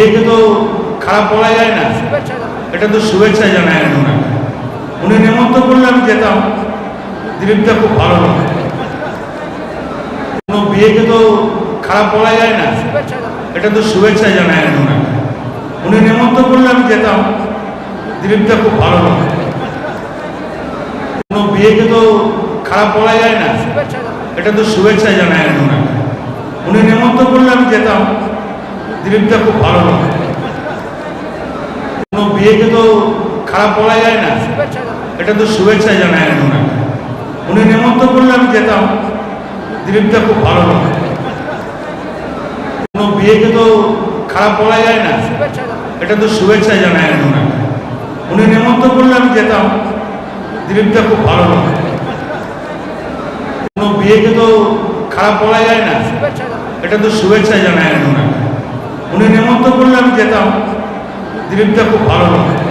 বিয়েকে তো খারাপ বলা যায় না। এটা তো শুভেচ্ছা জানায় ওনাকে উনি নেমন্তন্ন করলে আমি যেতাম। দিলীপটা খুব ভালো লোক কোনো বিয়েকে তো খারাপ বলা যায় না। এটা তো শুভেচ্ছা জানায় ওনাকে উনি নেমন্তন্ন করলে আমি যেতাম। দিলীপটা খুব ভালো লোক কোনো বিয়েকে তো খারাপ বলা যায় না। এটা তো শুভেচ্ছা জানায় ওনাকে উনি নেমন্তন্ন করলে আমি যেতাম। দিলীপটা খুব ভালো কোনো বিয়েকে তো খারাপ বলা যায় না। এটা তো শুভেচ্ছা জানায় ওনাকে উনি নেমন্তন্ন করলে আমি যেতাম। দিলীপটা খুব ভালো কোনো বিয়েকে তো খারাপ বলা যায় না। এটা তো শুভেচ্ছা জানায় ওনাকে উনি নেমন্তন্ন করলে আমি যেতাম। দিলীপটা খুব ভালো কোনো বিয়েকে তো খারাপ বলা যায় না। এটা তো শুভেচ্ছা জানায় ওনাকে উনি নেমন্তন্ন করলে আমি যেতাম দিলীপটা খুব ভালো লোক